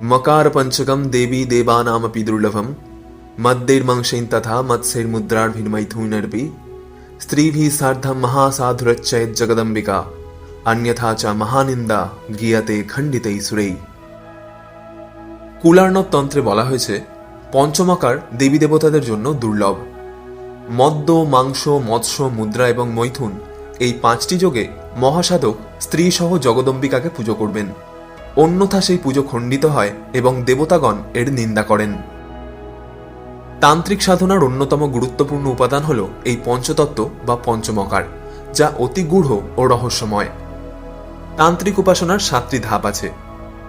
মকার পঞ্চকম দেবী দেবানামপি দুর্লভম মদ্দের্মাংসেন তথা মৎস্যের্মুদ্রার্ভির্মৈথুনর্পি স্ত্রীভি সার্ধম মহাসাধুরচ্চয় জগদম্বিকা অন্যথা চ মহানিন্দা গিয়াতে খণ্ডিতেই সুরেই কুলার্ণব তন্ত্রে বলা হয়েছে, পঞ্চমাকার দেবী দেবতাদের জন্য দুর্লভ। মদ্য, মাংস, মৎস্য, মুদ্রা এবং মৈথুন এই পাঁচটি যোগে মহাসাধক স্ত্রী সহ জগদম্বিকাকে পুজো করবেন। অন্যথা সেই পুজো খণ্ডিত হয় এবং দেবতাগণ এর নিন্দা করেন। তান্ত্রিক সাধনার অন্যতম গুরুত্বপূর্ণ উপাদান হল এই পঞ্চতত্ত্ব বা পঞ্চমকার, যা অতি গূঢ় ও রহস্যময়। তান্ত্রিক উপাসনার সাতটি ধাপ আছে।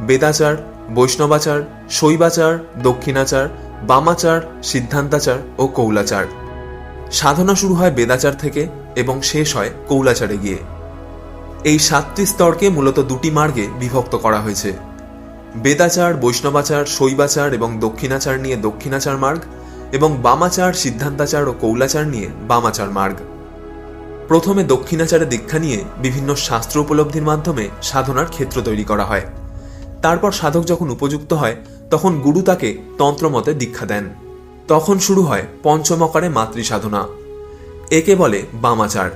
বেদাচার, বৈষ্ণবাচার, শৈবাচার, দক্ষিণাচার, বামাচার, সিদ্ধান্তাচার ও কৌলাচার। সাধনা শুরু হয় বেদাচার থেকে এবং শেষ হয় কৌলাচারে গিয়ে। এই সাতটি স্তরকে মূলত দুটি মার্গে বিভক্ত করা হয়েছে। বেদাচার, বৈষ্ণবাচার, শৈবাচার এবং দক্ষিণাচার নিয়ে দক্ষিণাচার মার্গ এবং বামাচার, সিদ্ধান্তাচার ও কৌলাচার নিয়ে বামাচার মার্গ। প্রথমে দক্ষিণাচারে দীক্ষা নিয়ে বিভিন্ন শাস্ত্র উপলব্ধির মাধ্যমে সাধনার ক্ষেত্র তৈরি করা হয়। তারপর সাধক যখন উপযুক্ত হয়, তখন গুরু তাকে তন্ত্রমতে দীক্ষা দেন। তখন শুরু হয় পঞ্চমকারে মাতৃ সাধনা একে বলে বামাচার।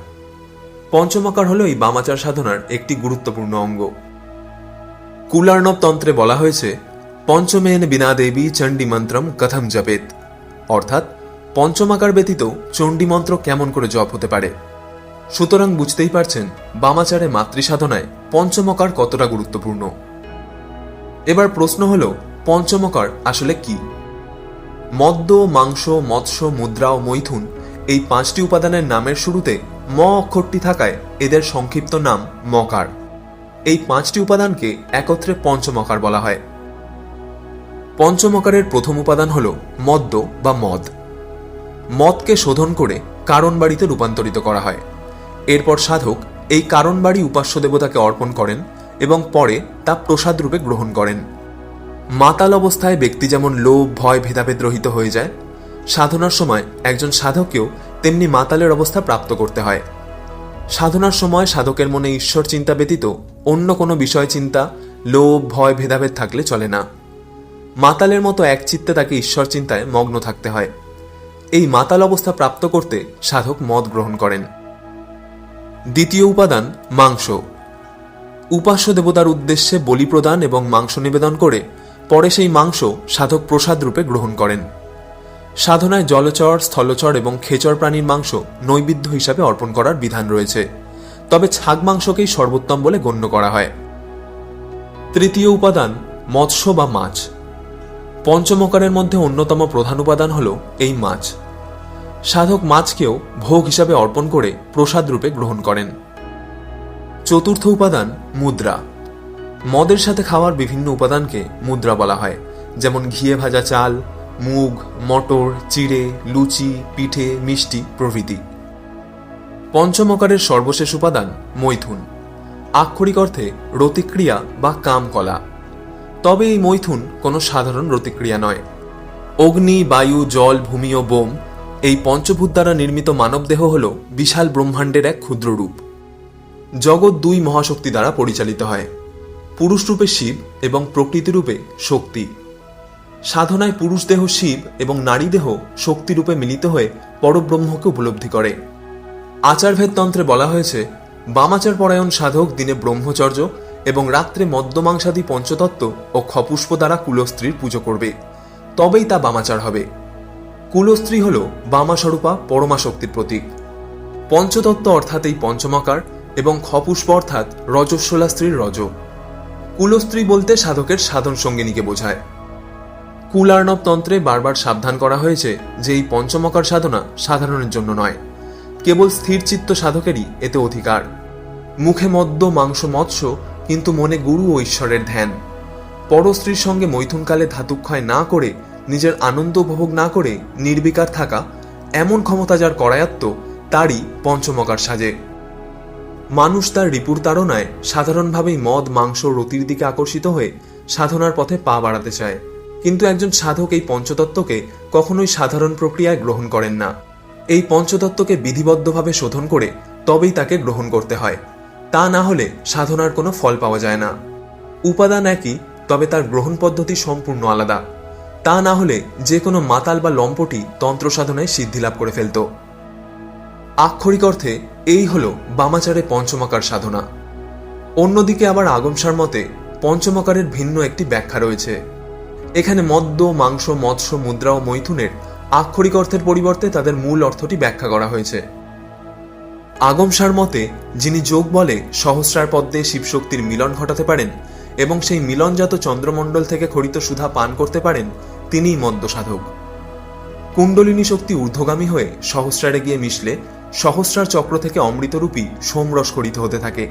পঞ্চমকার হল এই বামাচার সাধনার একটি গুরুত্বপূর্ণ অঙ্গ। কুলার্ণব তন্ত্রে বলা হয়েছে, পঞ্চমেন বিনা দেবী চণ্ডী মন্ত্রম কথম জপেত। অর্থাৎ পঞ্চমাকার ব্যতীত চণ্ডী মন্ত্র কেমন করে জপ হতে পারে? সুতরাং বুঝতেই পারছেন, বামাচারে মাতৃ সাধনায় পঞ্চমকার কতটা গুরুত্বপূর্ণ। এবার প্রশ্ন হল পঞ্চমকার আসলে কি? মদ্য, মাংস, মৎস্য, মুদ্রা ও মৈথুন এই পাঁচটি উপাদানের নামের শুরুতে ম অক্ষরটি থাকায় এদের সংক্ষিপ্ত নাম মকার। এই পাঁচটি উপাদানকে একত্রে পঞ্চমকার বলা হয়। পঞ্চমকারের প্রথম উপাদান হল মদ্য বা মদ। মদকে শোধন করে কারণ বাড়িতে রূপান্তরিত করা হয়। এরপর সাধক এই কারণ বাড়ি উপাস্য দেবতাকে অর্পণ করেন এবং পরে তা প্রসাদ রূপে গ্রহণ করেন। মাতাল অবস্থায় ব্যক্তি যেমন লোভ, ভয়, ভেদাভেদ রহিত হয়ে যায় সাধনার সময় একজন সাধককেও তেমনি মাতালের অবস্থা প্রাপ্ত করতে হয়। সাধনার সময় সাধকের মনে ঈশ্বর চিন্তা ব্যতীত অন্য কোনো বিষয় চিন্তা, লোভ, ভয়, ভেদাভেদ থাকলে চলে না। মাতালের মতো এক চিত্তে তাকে ঈশ্বর চিন্তায় মগ্ন থাকতে হয়। এই মাতাল অবস্থা প্রাপ্ত করতে সাধক মদ গ্রহণ করেন। দ্বিতীয় উপাদান, মাংস। উপাস্য দেবতার উদ্দেশ্যে বলি প্রদান এবং মাংস নিবেদন করে পরে সেই মাংস সাধক প্রসাদ রূপে গ্রহণ করেন। সাধনায় জলচর, স্থলচর এবং খেচর প্রাণীর মাংস নৈবেদ্য হিসাবে অর্পণ করার বিধান রয়েছে। তবে ছাগ মাংসকেই সর্বোত্তম বলে গণ্য করা হয়। তৃতীয় উপাদান, মৎস্য বা মাছ। পঞ্চমকারের মধ্যে অন্যতম প্রধান উপাদান হল এই মাছ। সাধক মাছকেও ভোগ হিসাবে অর্পণ করে প্রসাদ রূপে গ্রহণ করেন। চতুর্থ উপাদান, মুদ্রা। মদের সাথে খাওয়ার বিভিন্ন উপাদানকে মুদ্রা বলা হয়, যেমন ঘিয়ে ভাজা চাল মুগ, মটর, চিড়ে, লুচি, পিঠে, মিষ্টি প্রভৃতি। পঞ্চমকারের সর্বশেষ উপাদান মৈথুন। আক্ষরিক অর্থে রতিক্রিয়া বা কামকলা। তবে এই মৈথুন কোনো সাধারণ রতিক্রিয়া নয়। অগ্নি, বায়ু, জল, ভূমি ও বোম এই পঞ্চভূত দ্বারা নির্মিত মানবদেহ হল বিশাল ব্রহ্মাণ্ডের এক ক্ষুদ্র রূপ। জগৎ দুই মহাশক্তি দ্বারা পরিচালিত হয়। পুরুষ রূপে শিব এবং প্রকৃতি রূপে শক্তি। সাধনায় পুরুষ দেহ শিব এবং নারী দেহ শক্তিরূপে মিলিত হয়ে পরব্রহ্মকে উপলব্ধি করে। আচারভেদ তন্ত্রে বলা হয়েছে বামাচার পরায়ণ সাধক দিনে ব্রহ্মচর্য এবং রাত্রে মদ্যমাংসাদি পঞ্চতত্ত্ব ও খপুষ্প দ্বারা কুলস্ত্রীর পুজো করবে। তবেই তা বামাচার হবে। কুলস্ত্রী হল বামাস্বরূপা পরমা শক্তির প্রতীক। পঞ্চতত্ত্ব অর্থাৎ এই পঞ্চমাকার এবং খপুষ্প অর্থাৎ রজস্বলা স্ত্রীর রজ। কুলস্ত্রী বলতে সাধকের সাধন সঙ্গিনীকে বোঝায়। কুলার্ণব তন্ত্রে বারবার সাবধান করা হয়েছে যে এই পঞ্চমকার সাধনা সাধারণের জন্য নয়। কেবল স্থিরচিত্ত সাধকেরই এতে অধিকার। মুখে মদ্য, মাংস, মৎস্য, কিন্তু মনে গুরু ও ঈশ্বরের ধ্যান। পরস্ত্রীর সঙ্গে মৈথুনকালে ধাতুক্ষয় না করে, নিজের আনন্দ উপভোগ না করে নির্বিকার থাকা এমন ক্ষমতা যার করায়ত্ত, তারই পঞ্চমকার সাজে। মানুষ তার রিপুর তাড়নায় সাধারণভাবেই মদ, মাংস রতির দিকে আকর্ষিত হয়ে সাধনার পথে পা বাড়াতে চায়। কিন্তু একজন সাধক এই পঞ্চতত্ত্বকে কখনোই সাধারণ প্রক্রিয়ায় গ্রহণ করেন না। এই পঞ্চতত্ত্বকে বিধিবদ্ধভাবে শোধন করে তবেই তাকে গ্রহণ করতে হয়। তা না হলে সাধনার কোনো ফল পাওয়া যায় না। উপাদান একই, তবে তার গ্রহণ পদ্ধতি সম্পূর্ণ আলাদা। তা না হলে যে কোনো মাতাল বা লম্পটি তন্ত্র সাধনায় সিদ্ধি লাভ করে ফেলত। আক্ষরিক অর্থে, এই হল বামাচারে পঞ্চমাকার সাধনা। অন্যদিকে আবার আগমসার মতে, পঞ্চমাকারের ভিন্ন একটি ব্যাখ্যা রয়েছে। এখানে মদ্য, মাংস, মৎস্য, মুদ্রা ও মৈথুনের আক্ষরিক অর্থের পরিবর্তে তাদের মূল অর্থটি ব্যাখ্যা করা হয়েছে। আগমসার মতে, যিনি যোগ বলে সহস্রার পদ্মে শিবশক্তির মিলন ঘটাতে পারেন এবং সেই মিলনজাত চন্দ্রমণ্ডল থেকে খরিত সুধা পান করতে পারেন, তিনিই মদ্য সাধক। কুণ্ডলিনী শক্তি ঊর্ধ্বগামী হয়ে সহস্রারে গিয়ে মিশলে সহস্রার চক্র থেকে অমৃতরূপী সোমরস খরিত হতে থাকে।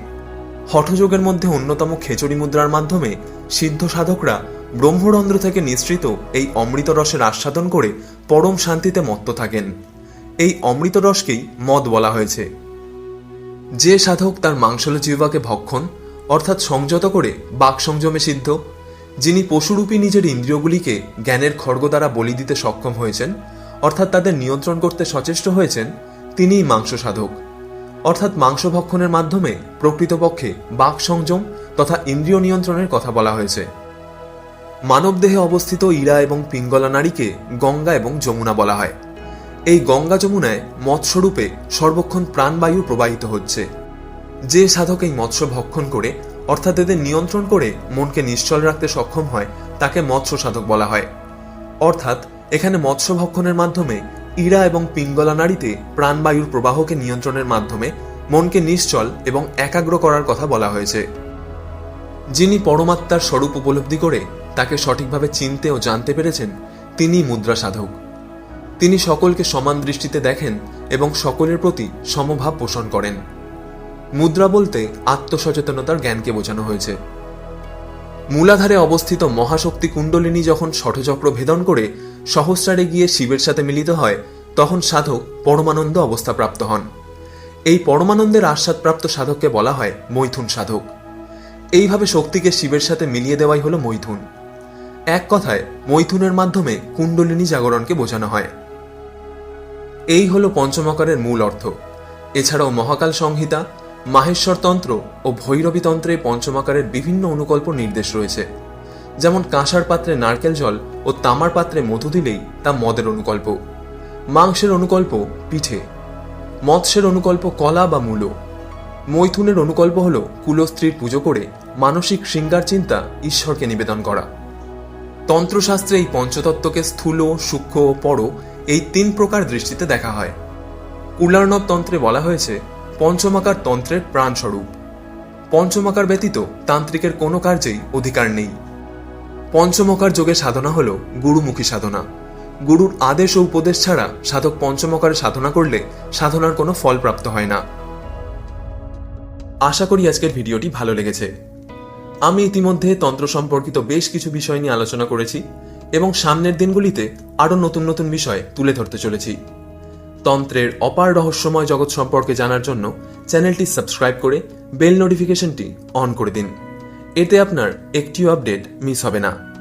হঠযোগের মধ্যে অন্যতম খেচড়ি মুদ্রার মাধ্যমে সিদ্ধ সাধকরা ব্রহ্মরন্ধ্র থেকে নিঃসৃত এই অমৃত রসের আস্বাদন করে পরম শান্তিতে মত্ত থাকেন। এই অমৃত রসকেই মদ বলা হয়েছে। যে সাধক তার মাংসল জিহ্বাকে ভক্ষণ, অর্থাৎ সংযত করে বাক সংযমে সিদ্ধ, যিনি পশুরূপী নিজের ইন্দ্রিয়গুলিকে জ্ঞানের খড়গ দ্বারা বলি দিতে সক্ষম হয়েছেন, অর্থাৎ তাদের নিয়ন্ত্রণ করতে সচেষ্ট হয়েছেন, তিনিই মাংস সাধক। অর্থাৎ মাংস ভক্ষণের মাধ্যমে প্রকৃতপক্ষে বাক সংযম তথা ইন্দ্রিয় নিয়ন্ত্রণের কথা বলা হয়েছে। মানবদেহে অবস্থিত ইরা এবং পিঙ্গলা নারীকে গঙ্গা এবং যমুনা বলা হয়। এই গঙ্গা যমুনায় মৎস্যরূপে সর্বক্ষণ প্রাণবায়ু প্রবাহিত হচ্ছে। যে সাধক এই মৎস্য ভক্ষণ করে, অর্থাৎ এদের নিয়ন্ত্রণ করে মনকে নিশ্চল রাখতে সক্ষম হয়, তাকে মৎস্য সাধক বলা হয়। অর্থাৎ এখানে মৎস্য ভক্ষণের মাধ্যমে ইরা এবং পিঙ্গলা নারীতে প্রাণবায়ুর প্রবাহকে নিয়ন্ত্রণের মাধ্যমে মনকে নিশ্চল এবং একাগ্র করার কথা বলা হয়েছে। যিনি পরমাত্মার স্বরূপ উপলব্ধি করে তাকে সঠিকভাবে চিনতে ও জানতে পেরেছেন তিনি মুদ্রা সাধক। তিনি সকলকে সমান দৃষ্টিতে দেখেন এবং সকলের প্রতি সমভাব পোষণ করেন। মুদ্রা বলতে আত্মসচেতনতার জ্ঞানকে বোঝানো হয়েছে। মূলাধারে অবস্থিত মহাশক্তি কুণ্ডলিনী যখন ষঠচক্র ভেদন করে সহস্রারে গিয়ে শিবের সাথে মিলিত হয়, তখন সাধক পরমানন্দ অবস্থা প্রাপ্ত হন। এই পরমানন্দের আস্বাদপ্রাপ্ত সাধককে বলা হয় মৈথুন সাধক। এইভাবে শক্তিকে শিবের সাথে মিলিয়ে দেওয়াই হলো মৈথুন। এক কথায়, মৈথুনের মাধ্যমে কুণ্ডলিনী জাগরণকে বোঝানো হয়। এই হল পঞ্চমকারের মূল অর্থ। এছাড়াও মহাকাল সংহিতা মাহেশ্বর তন্ত্র ও ভৈরবী তন্ত্রে পঞ্চমাকারের বিভিন্ন অনুকল্প নির্দেশ রয়েছে। যেমন কাঁসার পাত্রে নারকেল জল ও তামার পাত্রে মধু দিলেই তা মদের অনুকল্প। মাংসের অনুকল্প পিঠে। মৎস্যের অনুকল্প কলা বা মূলো। মৈথুনের অনুকল্প হল কুলস্ত্রীর পুজো করে মানসিক শৃঙ্গার চিন্তা ঈশ্বরকে নিবেদন করা। তন্ত্রশাস্ত্রে এই পঞ্চতত্ত্বকে স্থূল, সূক্ষ্ম ও পর এই তিন প্রকার দৃষ্টিতে দেখা হয়। কুলার্ণব তন্ত্রে বলা হয়েছে, পঞ্চমাকার তন্ত্রের প্রাণস্বরূপ। পঞ্চমাকার ব্যতীত তান্ত্রিকের কোনো কার্যেই অধিকার নেই। পঞ্চমকার যোগে সাধনা হল গুরুমুখী সাধনা। গুরুর আদেশ ও উপদেশ ছাড়া সাধক পঞ্চমকারে সাধনা করলে সাধনার কোনো ফল প্রাপ্ত হয় না। আশা করি আজকের ভিডিওটি ভালো লেগেছে। আমি ইতিমধ্যে তন্ত্র সম্পর্কিত বেশ কিছু বিষয় নিয়ে আলোচনা করেছি এবং সামনের দিনগুলিতে আরও নতুন নতুন বিষয় তুলে ধরতে চলেছি। তন্ত্রের অপার রহস্যময় জগৎ সম্পর্কে জানার জন্য চ্যানেলটি সাবস্ক্রাইব করে বেল নোটিফিকেশনটি অন করে দিন। এতে আপনার একটিও আপডেট মিস হবে না।